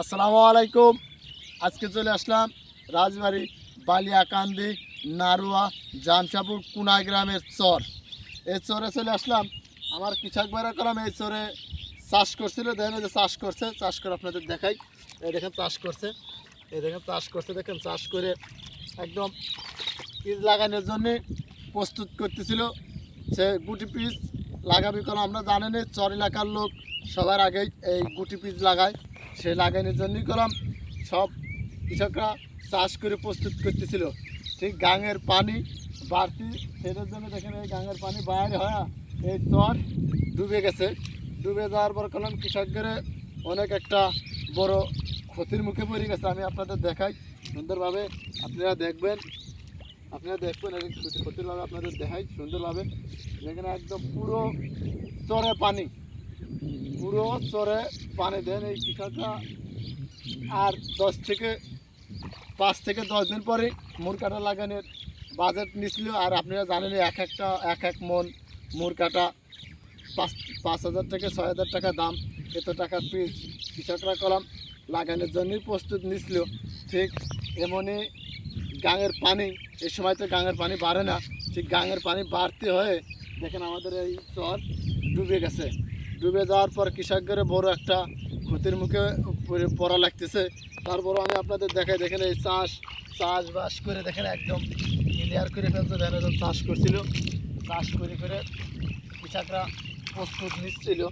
আসসালামু আলাইকুম। আজকে চলে আসলাম রাজবাড়ি বালিয়াকান্দি নারুয়া জামশাপুর কুনা গ্রামের চর। এই চরে চলে আসলাম। আমার কৃষক ভাইরা কলাম এই চরে চাষ করছিল। দেখেন যে চাষ করছে, চাষ করে আপনাদের দেখাই। এই দেখেন চাষ করছে। এই দেখেন চাষ করছে, দেখেন চাষ করে একদম বীজ লাগানোর জন্যে প্রস্তুত করতেছিল। সে গুটি পিস লাগাবি কারণ আমরা জানেন চর এলাকার লোক সবার আগেই এই গুটি পিস লাগায়। সে লাগানোর জন্যই করলাম সব কৃষকরা চাষ করে প্রস্তুত করতেছিল। ঠিক গাঙের পানি বাড়তি, সেটার জন্য দেখেন এই গাঙের পানি বাইরে হয় এই চর ডুবে গেছে। ডুবে যাওয়ার পর করলাম কৃষকদের অনেক একটা বড় ক্ষতির মুখে পড়ে গেছে। আমি আপনাদের দেখাই সুন্দরভাবে, আপনারা দেখবেন। আপনারা দেখবেন, এই ক্ষতি- ক্ষতিরভাবে আপনাদের দেখাই সুন্দরভাবে যেখানে একদম পুরো চরে পানি। পুরো চরে পানি দেন এই কৃষকরা আর দশ থেকে, পাঁচ থেকে দশ দিন পরে মুর কাটা লাগানোর বাজেট নিছিল। আর আপনারা জানেন, এক একটা, এক এক মন মুর কাটা পাঁচ পাঁচ হাজার থেকে ছয় হাজার টাকা দাম। এত টাকা পিস কৃষকরা কলাম লাগানোর জন্যই প্রস্তুত নিছিল। ঠিক এমনই গাঙের পানি এই সময় তো গাঙের পানি বাড়ে না। ঠিক গাঙের পানি বাড়তে হয়ে দেখেন আমাদের এই চর ডুবে গেছে। ডুবে যাওয়ার পর কৃষকদের বড় একটা ক্ষতির মুখে পড়ে- লাগতেছে। তারপরও আমি আপনাদের দেখাই, দেখেন এই চাষ, চাষবাস করে দেখেন একদম ক্লিয়ার করে ফেলছে দেখেন একদম চাষ করছিল। চাষ করে করে কৃষকরা প্রস্তুত নিচ্ছিল।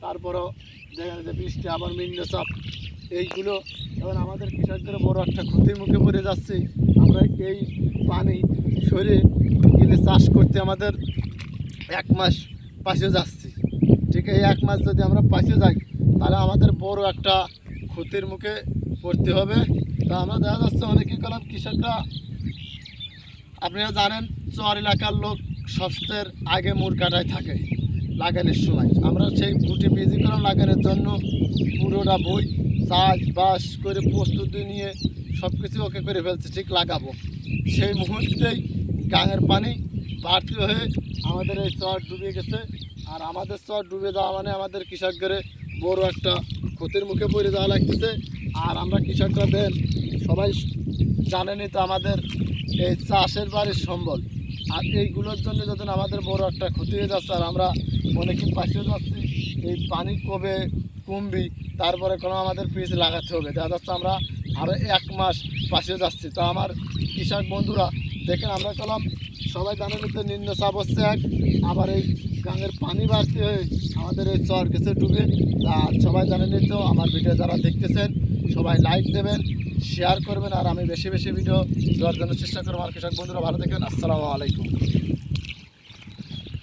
তারপরও দেখেন যে বৃষ্টি, আবার নিম্নচাপ, এইগুলো। এখন আমাদের কৃষকদের বড় একটা ক্ষতির মুখে পড়ে যাচ্ছে। আমরা এই পানি সরে গেলে চাষ করতে আমাদের এক মাস পাশে যাচ্ছি। ঠিক এই এক মাস যদি আমরা পাশে যাই, তাহলে আমাদের বড় একটা ক্ষতির মুখে পড়তে হবে। তা আমরা দেখা যাচ্ছে অনেকেই কলাম কৃষকরা, আপনারা জানেন, চর এলাকার লোক সবচেয়ে আগে মুর কাটায় থাকে লাগানোর সময়। আমরা সেই গুটি বিজি করাম লাগানোর জন্য পুরোটা বই, চাষ বাস করে প্রস্তুতি নিয়ে সব কিছু ওকে করে ফেলছে, ঠিক লাগাবো। সেই মুহূর্তেই গাঙের পানি বাড়তি হয়ে আমাদের এই চর ডুবে গেছে। আর আমাদের চর ডুবে যাওয়া মানে আমাদের কৃষকদের বড় একটা ক্ষতির মুখে পড়ে যাওয়া লাগতেছে। আর আমরা কৃষকরা দেন সবাই জানেনই তো আমাদের এই চাষের বাড়ির সম্বল। আর এইগুলোর জন্য যখন আমাদের বড় একটা ক্ষতি হয়ে যাচ্ছে আর আমরা অনেকদিন পাশে যাচ্ছি, এই পানি কবে কমবি, তারপরে কোনো আমাদের পিস লাগাতে হবে। দেখা যাচ্ছে আমরা আরও এক মাস পাশে যাচ্ছি। তো আমার কৃষক বন্ধুরা, দেখেন আমরা চলাম, সবাই জানেন তো নিম্ন চাপ হচ্ছে এক, আবার এই গাঙের পানি বাড়তে হয়ে আমাদের এই চর গেছে ডুবে। তা সবাই জানেনই তো, আমার ভিডিও যারা দেখতেছেন, সবাই লাইক দেবেন শেয়ার করবেন, আর আমি বেশি বেশি ভিডিও দেওয়ার জন্য চেষ্টা করব। আমার কৃষক বন্ধুরা, ভালো থাকবেন আসসালামু আলাইকুম।